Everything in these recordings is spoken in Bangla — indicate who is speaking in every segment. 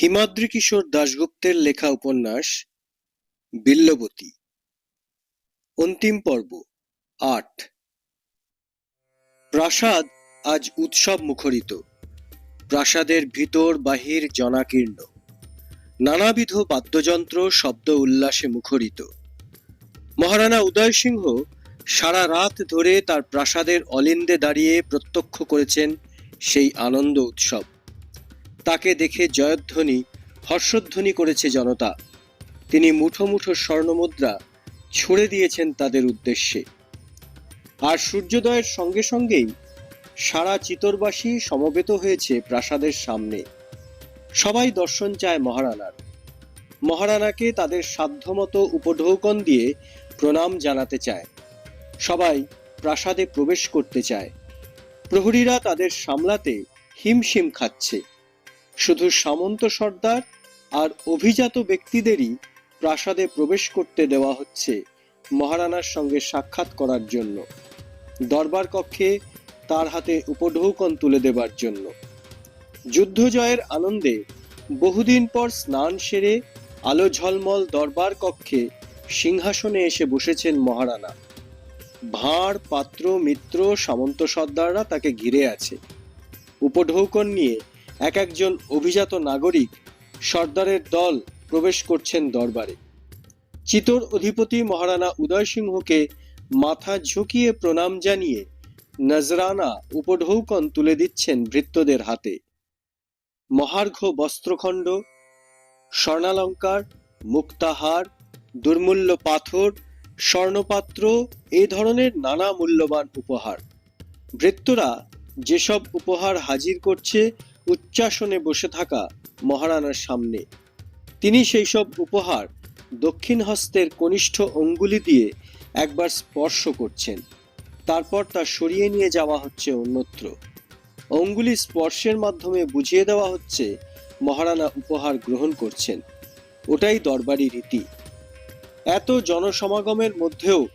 Speaker 1: হিমাদ্রি কিশোর দাশগুপ্তের লেখা উপন্যাস, বিল্লবতী। অন্তিম পর্ব, আট। প্রাসাদ আজ উৎসব মুখরিত। প্রাসাদের ভিতর বাহির জনাকীর্ণ। নানাবিধ বাদ্যযন্ত্র শব্দ উল্লাসে মুখরিত। মহারানা উদয় সিংহ সারা রাত ধরে তার প্রাসাদের অলিন্দে দাঁড়িয়ে প্রত্যক্ষ করেছেন সেই আনন্দ উৎসব। তাকে দেখে জয়ধ্বনি, হর্ষধ্বনি করেছে জনতা। তিনি মুঠো মুঠো স্বর্ণমুদ্রা ছুড়ে দিয়েছেন তাদের উদ্দেশ্যে। আর সূর্যোদয়ের সঙ্গে সঙ্গেই সারা চিতরবাসী সমবেত হয়েছে প্রাসাদের সামনে। সবাই দর্শন চায় মহারানার। মহারানাকে তাদের সাধ্যমতো উপঢৌকন দিয়ে প্রণাম জানাতে চায়। সবাই প্রাসাদে প্রবেশ করতে চায়। প্রহরীরা তাদের সামলাতে হিমশিম খাচ্ছে। শুধু সামন্ত সর্দার আর অভিজাত ব্যক্তিদেরই প্রাসাদে প্রবেশ করতে দেওয়া হচ্ছে মহারানার সঙ্গে সাক্ষাৎ করার জন্য। দরবার কক্ষে তার হাতে উপঢৌকন তুলে দেবার জন্য। যুদ্ধ জয়ের আনন্দে বহুদিন পর স্নান সেরে আলো ঝলমল দরবার কক্ষে সিংহাসনে এসে বসেছেন মহারানা। ভাঁড়, পাত্র, মিত্র, সামন্ত সর্দাররা তাকে ঘিরে আছে। উপঢৌকন নিয়ে এক একজন অভিজাত নাগরিক সর্দারের দল প্রবেশ করছেন দরবারে। চিতর অধিপতি মহারানা উদয় সিংহকে মাথা ঝুঁকিয়ে প্রণাম জানিয়ে নজরানা উপঢৌকন তুলে দিচ্ছেন ভৃত্যদের হাতে। মহার্ঘ বস্ত্রখণ্ড, স্বর্ণালঙ্কার, মুক্তাহার, দুর্মূল্য পাথর, স্বর্ণপাত্র এই ধরনের নানা মূল্যবান উপহার। ভৃত্যরা যেসব উপহার হাজির করছে উচ্চাসনে বসে থাকা মহারানার সামনে। তিনি সেই সব উপহার দক্ষিণ হস্তের কনিষ্ঠ অঙ্গুলি দিয়ে একবার স্পর্শ করছেন। তারপর তা সরিয়ে নিয়ে যাওয়া হচ্ছে অন্যত্র। অঙ্গুলি স্পর্শের মাধ্যমে বুঝিয়ে দেওয়া হচ্ছে মহারানা উপহার গ্রহণ করছেন। ওটাই দরবারি রীতি। এত জনসমাগমের মধ্যেও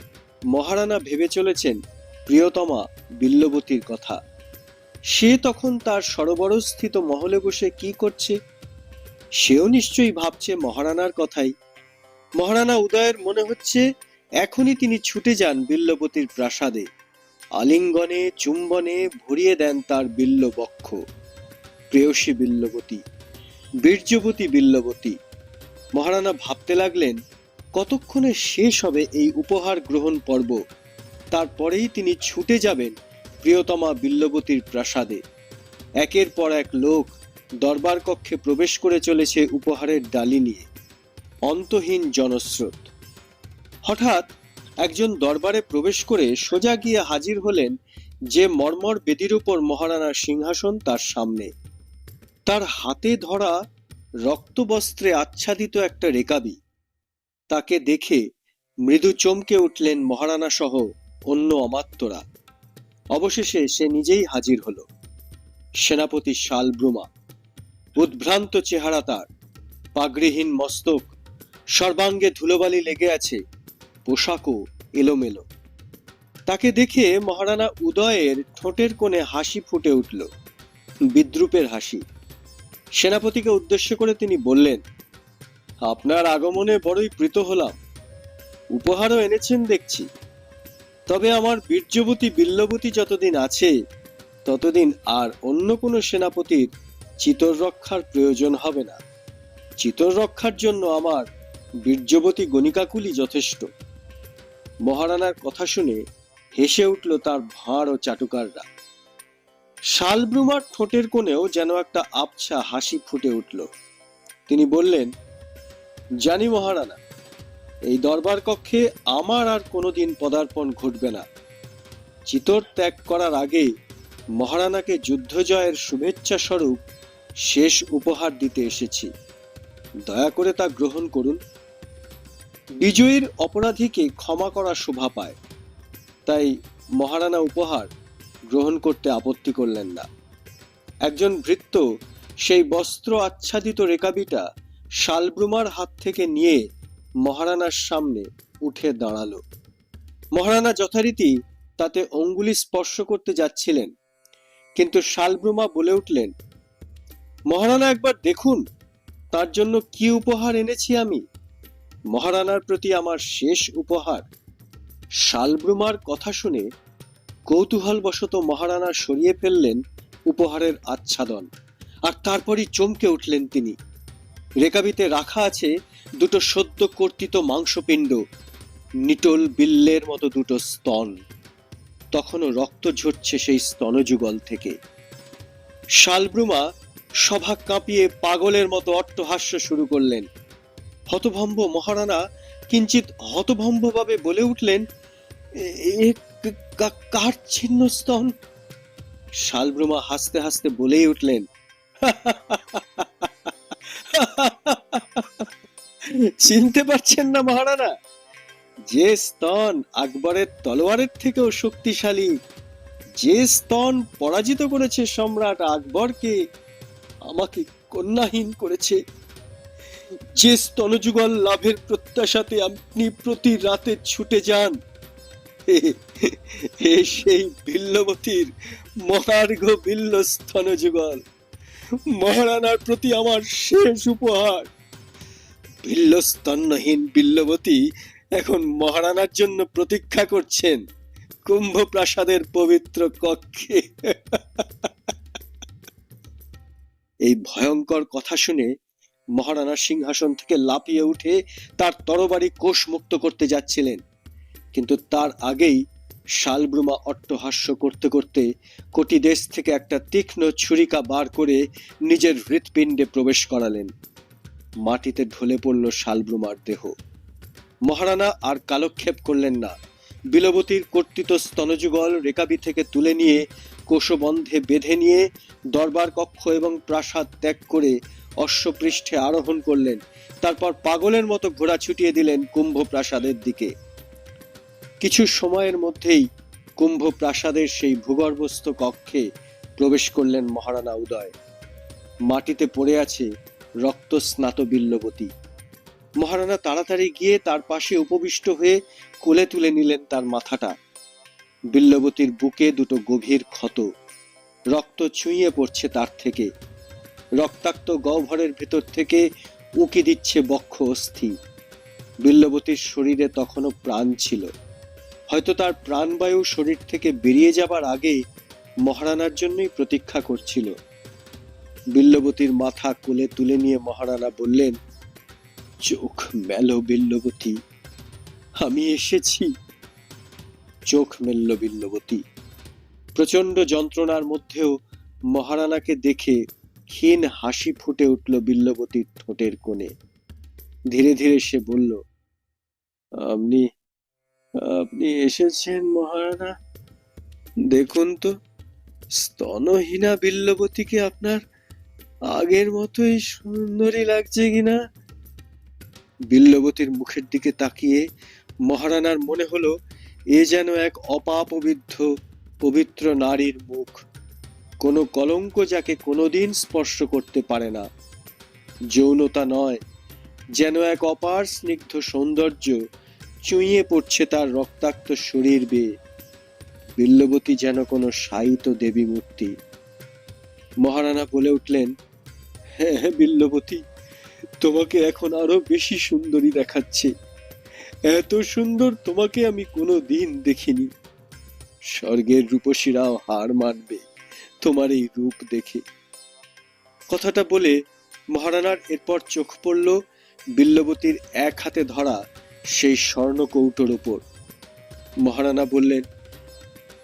Speaker 1: মহারানা ভেবে চলেছেন প্রিয়তমা বিল্লবতীর কথা। সে তখন তার সরোবরস্থিত মহলে বসে কি করছে? সেও নিশ্চয়ই ভাবছে মহারানার কথাই। মহারানা উদয়ের মনে হচ্ছে এখনই তিনি ছুটে যান বিল্লবতীর প্রাসাদে। আলিঙ্গনে, চুম্বনে ভরিয়ে দেন তার বিল্ল বক্ষ প্রেয়সী বিল্লবতী, বীর্যবতী বিল্লবতী। মহারানা ভাবতে লাগলেন, কতক্ষণে শেষ হবে এই উপহার গ্রহণ পর্ব? তারপরেই তিনি ছুটে যাবেন প্রিয়তমা বিল্লবতীর প্রাসাদে। একের পর এক লোক দরবার কক্ষে প্রবেশ করে চলেছে উপহারের ডালি নিয়ে। অন্তহীন জনস্রোত। হঠাৎ একজন দরবারে প্রবেশ করে সোজা গিয়ে হাজির হলেন যে মর্মর বেদির উপর মহারানার সিংহাসন তার সামনে। তার হাতে ধরা রক্তবস্ত্রে আচ্ছাদিত একটা রেকাবি। তাকে দেখে মৃদু চমকে উঠলেন মহারানা সহ অন্য অমাত্যরা অবশেষে সে নিজেই হাজির হল। সেনাপতি শালব্রুমা, উদ্ভ্রান্ত চেহারা তার, পাগড়িহীন মস্তক, সর্বাঙ্গে ধুলোবালি লেগে আছে, পোশাকও এলোমেলো। তাকে দেখে মহারানা উদয়ের ঠোঁটের কোণে হাসি ফুটে উঠল, বিদ্রুপের হাসি। সেনাপতিকে উদ্দেশ্য করে তিনি বললেন, আপনার আগমনে বড়ই প্রীত হলাম। উপহারও এনেছেন দেখছি। তবে আমার বীর্যবতী বিল্লবতী যতদিন আছে, ততদিন আর অন্য কোনো সেনাপতির চিতর রক্ষার প্রয়োজন হবে না। চিতর রক্ষার জন্য আমার বীর্যবতী গণিকাকুলি যথেষ্ট। মহারানার কথা শুনে হেসে উঠল তার ভাঁড় ও চাটুকাররা। শালব্রুমার ঠোঁটের কোণেও যেন একটা আবছা হাসি ফুটে উঠল। তিনি বললেন, জানি মহারানা এই দরবার কক্ষে আমার আর কোনোদিন পদার্পণ ঘটবে না। চিতর ত্যাগ করার আগে মহারানাকে যুদ্ধ জয়ের শুভেচ্ছা স্বরূপ শেষ উপহার দিতে এসেছি। দয়া করে তা গ্রহণ করুন। বিজয়ীর অপরাধীকে ক্ষমা করা শোভা পায়। তাই মহারানা উপহার গ্রহণ করতে আপত্তি করলেন না। একজন ভৃত্য সেই বস্ত্র আচ্ছাদিত রেকাবিটা শালব্রুমার হাত থেকে নিয়ে মহারানার সামনে উঠে দাঁড়াল। মহারানা যথারীতি তাতে অঙ্গুলি স্পর্শ করতে যাচ্ছিলেন, কিন্তু শালব্রুমা বলে উঠলেন, মহারানা, একবার দেখুন, তার জন্য কি উপহার এনেছি আমি? মহারানার প্রতি আমার শেষ উপহার। শালব্রুমার কথা শুনে কৌতূহলবশত মহারানা সরিয়ে ফেললেন উপহারের আচ্ছাদন, আর তারপরই চমকে উঠলেন তিনি। রেকাবিতে রাখা আছে দুটো সদ্য কর্তিত মাংসপিণ্ড নিটোল বিল্লের মতো দুটো স্তন তখনও রক্ত ঝরছে সেই স্তনযুগল থেকে শালব্রুমা সভা কাঁপিয়ে পাগলের মতো অট্টহাস্য শুরু করলেন হতভম্ব মহারানা কিঞ্চিত হতভম্বভাবে বলে উঠলেন "এ- এ কা- কা- কার ছিন্ন স্তন শালব্রুমা হাসতে হাসতে বলেই উঠলেন চিনতে পারছেন না মহারানা? যে স্তন আকবরের তলোয়ারের থেকেও শক্তিশালী, যে স্তন পরাজিত করেছে সম্রাট আকবরকে, আমাকে কন্যাহীন করেছে। যে স্তনযুগল লাভের প্রত্যাশাতে আপনি প্রতি রাতে ছুটে যান এ সেই বিল্লবতীর মহার্ঘ বিল্ল স্তনযুগল মহারানার প্রতি আমার শেষ উপহার। বিল্ল স্তন্যহীন বিল্লবতী এখন মহারানার জন্য প্রতীক্ষা করছেন। কুম্ভ প্রাসাদের পবিত্র কক্ষে। এই ভয়ঙ্কর কথা শুনে মহারানা সিংহাসন থেকে লাফিয়ে উঠে তার তরবারি কোষ মুক্ত করতে যাচ্ছিলেন। কিন্তু তার আগেই শালব্রুমা অট্টহাস্য করতে করতে কোটি দেশ থেকে একটা তীক্ষ্ণ ছুরিকা বার করে নিজের হৃৎপিণ্ডে প্রবেশ করালেন। মাটিতে ঢলে পড়ল শালব্রুমার দেহ। মহারানা আর কালক্ষেপ করলেন না। বিলবতীর কর্তৃত স্তনযুগল রেকাবি থেকে তুলে নিয়ে কোষবন্ধে বেঁধে নিয়ে দরবার কক্ষ এবং প্রাসাদ ত্যাগ করে অশ্বপৃষ্ঠে আরোহণ করলেন। তারপর পাগলের মতো ঘোড়া ছুটিয়ে দিলেন কুম্ভ প্রাসাদের দিকে। কিছু সময়ের মধ্যেই কুম্ভ প্রাসাদের সেই ভূগর্ভস্থ কক্ষে প্রবেশ করলেন মহারানা উদয়। মাটিতে পড়ে আছে রক্ত স্নাত বিল্লবতী মহারানা তাড়াতাড়ি গিয়ে তার পাশে উপবিষ্ট হয়ে কোলে তুলে নিলেন তার মাথাটা। বিল্লবতীর বুকে দুটো গভীর ক্ষত। রক্ত ছুঁয়ে পড়ছে তার থেকে। রক্তাক্ত গহ্বরের ভেতর থেকে উকি দিচ্ছে বক্ষ অস্থি। বিল্লবতীর শরীরে তখনও প্রাণ ছিল। হয়তো তার প্রাণবায়ু শরীর থেকে বেরিয়ে যাবার আগে মহারানার জন্যই প্রতীক্ষা করছিল। বিল্লবতীর মাথা কোলে তুলে নিয়ে মহারানা বললেন, চোখ মেলো বিল্লবতী, আমি এসেছি। চোখ মেলল বিল্লবতী। প্রচণ্ড যন্ত্রণার মধ্যেও মহারানাকে দেখে ক্ষীণ হাসি ফুটে উঠল বিল্লবতীর ঠোঁটের কোণে। ধীরে ধীরে সে বলল, আপনি আপনি এসেছেন মহারানা? দেখুন তো, স্তনহীনা বিল্লবতীকে আপনার আগের মতোই সুন্দরী লাগছে কিনা? বিল্লবতীর মুখের দিকে তাকিয়ে মহারানার মনে হলো, এ যেন এক অপাপবিদ্ধ পবিত্র নারীর মুখ। কোনো কলঙ্ক যাকে কোনোদিন স্পর্শ করতে পারে না। যৌনতা নয়, যেন এক অপার স্নিগ্ধ সৌন্দর্য চুইয়ে পড়ছে তার রক্তাক্ত শরীর বেয়ে। বিল্লবতী যেন কোনো শায়িত দেবী মূর্তি মহারানা বলে উঠলেন হ্যাঁ হ্যাঁ বিল্লবতী, তোমাকে এখন আরও বেশি সুন্দরী দেখাচ্ছে। এত সুন্দর তোমাকে আমি কোনো দিন দেখিনি। স্বর্গের রূপসীরাও হার মানবে তোমার এই রূপ দেখে। কথাটা বলে মহারানার এরপর চোখ পড়ল বিল্লবতীর এক হাতে ধরা সেই স্বর্ণ কৌটোর ওপর। মহারানা বললেন,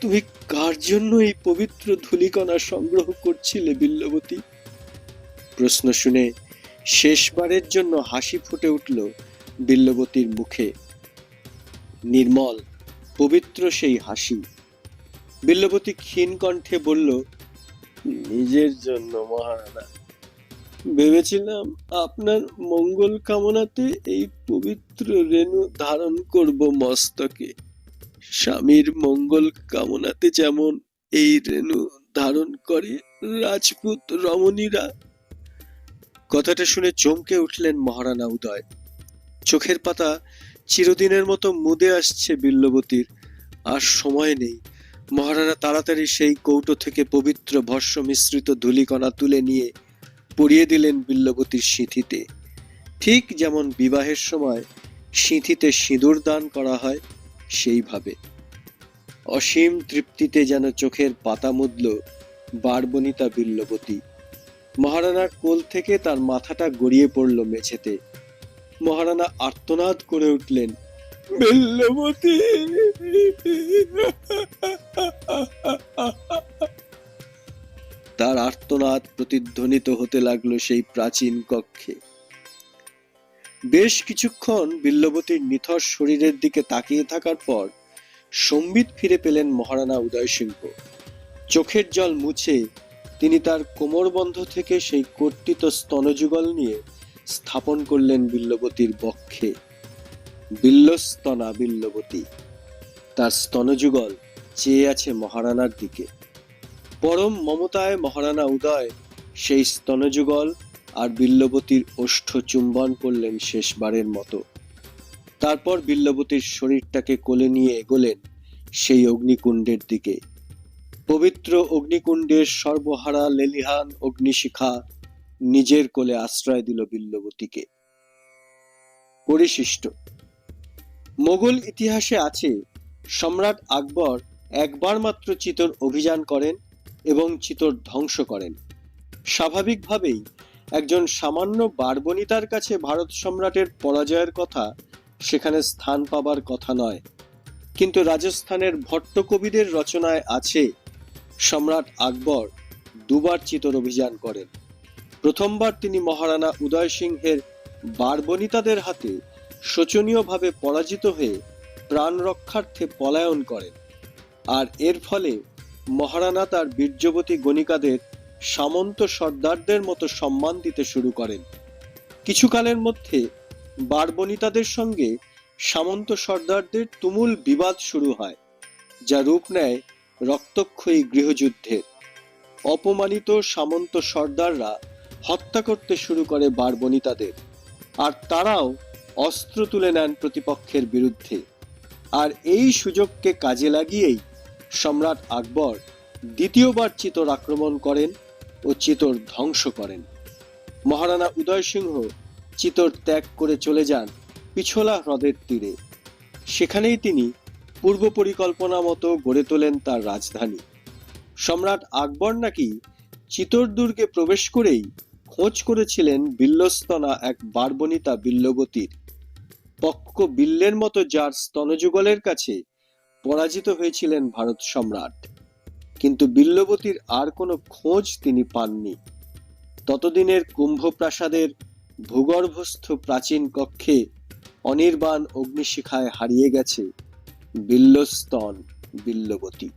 Speaker 1: তুমি কার জন্য এই পবিত্র ধুলিকণা সংগ্রহ করছিলে বিল্লবতী? প্রশ্ন শুনে শেষবারের জন্য হাসি ফুটে উঠল বিল্লবতীর মুখে। নির্মল, পবিত্র সেই হাসি। বিল্লবতী ক্ষীণ কণ্ঠে বলল, নিজের জন্য মহারানা, ভেবেছিলাম আপনার মঙ্গল কামনাতে এই পবিত্র রেণু ধারণ করব মস্তকে। স্বামীর মঙ্গল কামনাতে যেমন এই রেণু ধারণ করে রাজপুত রমণীরা কথাটা শুনে চমকে উঠলেন মহারানা উদয়। চোখের পাতা চিরদিনের মতো মুদে আসছে বিল্লবতীর, আর সময় নেই। মহারানা তাড়াতাড়ি সেই কৌটো থেকে পবিত্র ভস্য মিশ্রিত ধূলিকণা তুলে নিয়ে পরিয়ে দিলেন বিল্লবতীর সিঁথিতে। ঠিক যেমন বিবাহের সময় সিঁথিতে সিঁদুর দান করা হয়, সেইভাবে। অসীম তৃপ্তিতে যেন চোখের পাতা মুদল বারবনিতা বিল্লবতী। মহারানার কোল থেকে তার মাথাটা গড়িয়ে পড়ল মেঝেতে। মহারানা আর্তনাদ করে উঠলেন তার আর্তনাদ প্রতিধ্বনিত হতে লাগল সেই প্রাচীন কক্ষে। বেশ কিছুক্ষণ বিল্লবতীর নিথর শরীরের দিকে তাকিয়ে থাকার পর সম্বিত ফিরে পেলেন মহারানা উদয় চোখের জল মুছে তিনি তার কোমরবন্ধ থেকে সেই কর্তিত স্তনযুগল নিয়ে স্থাপন করলেন বিল্লবতীর বক্ষে। বিল্লস্তনা বিল্লবতী, তার স্তনযুগল চেয়ে আছে মহারানার দিকে। পরম মমতায় মহারানা উদয়, সেই স্তনযুগল আর বিল্লবতীর ওষ্ঠ চুম্বন করলেন শেষবারের মতো। তারপর বিল্লবতীর শরীরটাকে কোলে নিয়ে এগোলেন সেই অগ্নিকুণ্ডের দিকে। পবিত্র অগ্নিকুণ্ডের সর্বহারা লেলিহান অগ্নিশিখা নিজের কোলে আশ্রয় দিল বিল্লবতীকে। পরিশিষ্ট। মোগল ইতিহাসে আছে, সম্রাট আকবর একবার মাত্র চিতর অভিযান করেন এবং চিতর ধ্বংস করেন। স্বাভাবিকভাবেই একজন সামান্য বারবনিতার কাছে ভারত সম্রাটের পরাজয়ের কথা সেখানে স্থান পাবার কথা নয়। কিন্তু রাজস্থানের ভট্ট কবিদের রচনায় আছে সম্রাট আকবর দুবার চিতর অভিযান করেন। প্রথমবার তিনি মহারানা উদয় সিংহের বারবনিতাদের হাতে শোচনীয়ভাবে পরাজিত হয়ে প্রাণ রক্ষার্থে পলায়ন করেন। আর এর ফলে মহারানা তার বীর্যবতী গণিকাদের সামন্ত সর্দারদের মতো সম্মান দিতে শুরু করেন। কিছুকালের মধ্যে বারবনিতাদের সঙ্গে সামন্ত সর্দারদের তুমুল বিবাদ শুরু হয়, যা রূপ নেয় রক্তক্ষয়ী গৃহযুদ্ধের অপমানিত সামন্ত সর্দাররা হত্যা করতে শুরু করে বারবনিতাদের। আর তারাও অস্ত্র তুলে নেন প্রতিপক্ষের বিরুদ্ধে। আর এই সুযোগকে কাজে লাগিয়েই সম্রাট আকবর দ্বিতীয়বার চিতর আক্রমণ করেন ও চিতর ধ্বংস করেন। মহারানা উদয় সিংহ চিতর ত্যাগ করে চলে যান পিছলা হ্রদের তীরে। সেখানেই তিনি পূর্ব পরিকল্পনা মতো গড়ে তোলেন তার রাজধানী। সম্রাট আকবর নাকি চিতর দুর্গে প্রবেশ করেই খোঁজ করেছিলেন বিল্লস্তনা এক বারবনিতা বিল্লবতীর পক্ক বিল্লের মতো যার স্তনযুগলের কাছে পরাজিত হয়েছিলেন ভারত সম্রাট। কিন্তু বিল্লবতীর আর কোনো খোঁজ তিনি পাননি। ততদিনের কুম্ভপ্রাসাদের ভূগর্ভস্থ প্রাচীন কক্ষে অনির্বাণ অগ্নিশিখায় হারিয়ে গেছে বিল্লস্তন বিল্লবতী।